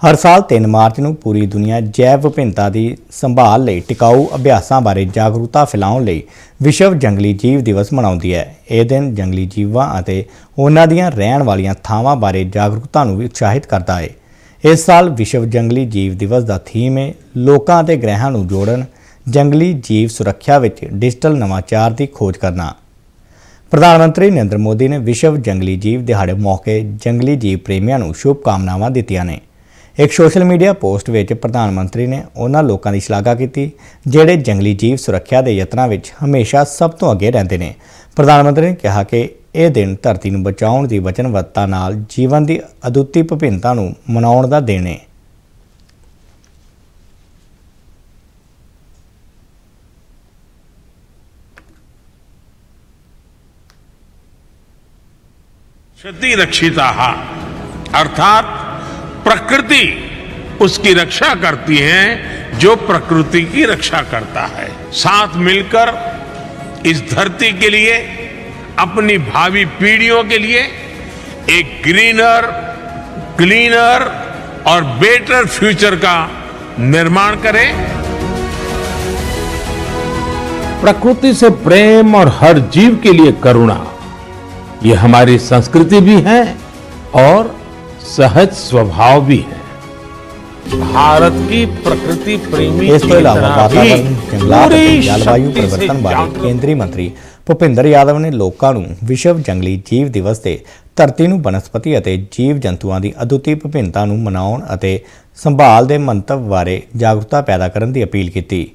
ਹਰ ਸਾਲ 3 ਮਾਰਚ ਨੂੰ ਪੂਰੀ ਦੁਨੀਆ ਜੈਵ ਵਿਭਿੰਨਤਾ ਦੀ ਸੰਭਾਲ ਲਈ ਟਿਕਾਊ ਅਭਿਆਸਾਂ ਬਾਰੇ ਜਾਗਰੂਕਤਾ ਫੈਲਾਉਣ ਲਈ ਵਿਸ਼ਵ ਜੰਗਲੀ ਜੀਵ ਦਿਵਸ ਮਨਾਉਂਦੀ ਹੈ। ਇਹ ਦਿਨ ਜੰਗਲੀ ਜੀਵਾਂ ਅਤੇ ਉਹਨਾਂ ਦੀਆਂ ਰਹਿਣ ਵਾਲੀਆਂ ਥਾਵਾਂ ਬਾਰੇ ਜਾਗਰੂਕਤਾ ਨੂੰ ਵੀ ਉਤਸ਼ਾਹਿਤ ਕਰਦਾ ਹੈ। ਇਸ ਸਾਲ ਵਿਸ਼ਵ ਜੰਗਲੀ ਜੀਵ ਦਿਵਸ ਦਾ ਥੀਮ ਹੈ ਲੋਕਾਂ ਅਤੇ ਗ੍ਰਹਿਾਂ ਨੂੰ ਜੋੜਨ, ਜੰਗਲੀ ਜੀਵ ਸੁਰੱਖਿਆ ਵਿੱਚ ਡਿਜੀਟਲ ਨਵਾਚਾਰ ਦੀ ਖੋਜ ਕਰਨਾ। ਪ੍ਰਧਾਨ ਮੰਤਰੀ ਨਰਿੰਦਰ ਮੋਦੀ ਨੇ ਵਿਸ਼ਵ ਜੰਗਲੀ ਜੀਵ ਦਿਹਾੜੇ ਮੌਕੇ ਜੰਗਲੀ ਜੀਵ ਪ੍ਰੇਮੀਆਂ ਨੂੰ ਸ਼ੁਭ ਕਾਮਨਾਵਾਂ ਦਿੱਤੀਆਂ ਨੇ। ਇੱਕ ਸੋਸ਼ਲ ਮੀਡੀਆ ਪੋਸਟ ਵਿੱਚ ਪ੍ਰਧਾਨ ਮੰਤਰੀ ਨੇ ਉਹਨਾਂ ਲੋਕਾਂ ਦੀ ਸ਼ਲਾਘਾ ਕੀਤੀ ਜਿਹੜੇ ਜੰਗਲੀ ਜੀਵ ਸੁਰੱਖਿਆ ਦੇ ਯਤਨਾਂ ਵਿੱਚ ਹਮੇਸ਼ਾ ਸਭ ਤੋਂ ਅੱਗੇ ਰਹਿੰਦੇ ਨੇ ਪ੍ਰਧਾਨ ਮੰਤਰੀ ਨੇ ਕਿਹਾ ਕਿ ਇਹ ਦਿਨ ਧਰਤੀ ਨੂੰ ਬਚਾਉਣ ਦੀ ਵਚਨਬੱਧਤਾ ਨਾਲ ਜੀਵਨ ਦੀ ਅਦੁੱਤੀ ਵਿਭਿੰਨਤਾ ਨੂੰ ਮਨਾਉਣ ਦਾ ਦਿਨ ਹੈ क्षति रक्षिता अर्थात प्रकृति उसकी रक्षा करती है, जो प्रकृति की रक्षा करता है। साथ मिलकर इस धरती के लिए, अपनी भावी पीढ़ियों के लिए, एक ग्रीनर, क्लीनर और बेटर फ्यूचर का निर्माण करें। प्रकृति से प्रेम और हर जीव के लिए करुणा, ये हमारी संस्कृति भी है और सहज स्वभाव भी है भारत की प्रकृति प्रेमी ਇਸ ਤੋਂ ਇਲਾਵਾ चेतना भी ਵਾਤਾਵਰਣ ਜੰਗਲਾਤ ਅਤੇ पूरी ਜਲਵਾਯੂ शक्ति से ਪਰਿਵਰਤਨ ਬਾਰੇ जागरूक ਕੇਂਦਰੀ ਮੰਤਰੀ ਭੁਪਿੰਦਰ ਯਾਦਵ ਨੇ ਲੋਕਾਂ ਨੂੰ ਵਿਸ਼ਵ ਜੰਗਲੀ ਜੀਵ ਦਿਵਸ ਤੇ ਧਰਤੀ ਨੂੰ ਬਨਸਪਤੀ ਅਤੇ ਜੀਵ ਜੰਤੂਆਂ ਦੀ ਅਦੁੱਤੀ ਵਿਭਿੰਨਤਾ ਨੂੰ ਮਨਾਉਣ ਅਤੇ ਸੰਭਾਲ ਦੇ ਮੰਤਵ ਬਾਰੇ ਜਾਗਰੂਕਤਾ ਪੈਦਾ ਕਰਨ ਦੀ ਅਪੀਲ ਕੀਤੀ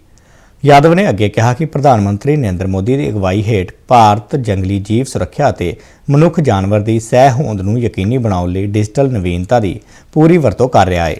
ਯਾਦਵ ਨੇ ਅੱਗੇ ਕਿਹਾ ਕਿ ਪ੍ਰਧਾਨ ਮੰਤਰੀ ਨਰਿੰਦਰ ਮੋਦੀ ਦੀ ਅਗਵਾਈ ਹੇਠ ਭਾਰਤ ਜੰਗਲੀ ਜੀਵ ਸੁਰੱਖਿਆ ਅਤੇ ਮਨੁੱਖ ਜਾਨਵਰ ਦੀ ਸਹਿ ਹੋਂਦ ਨੂੰ ਯਕੀਨੀ ਬਣਾਉਣ ਲਈ ਡਿਜੀਟਲ ਨਵੀਨਤਾ ਦੀ ਪੂਰੀ ਵਰਤੋਂ ਕਰ ਰਿਹਾ ਹੈ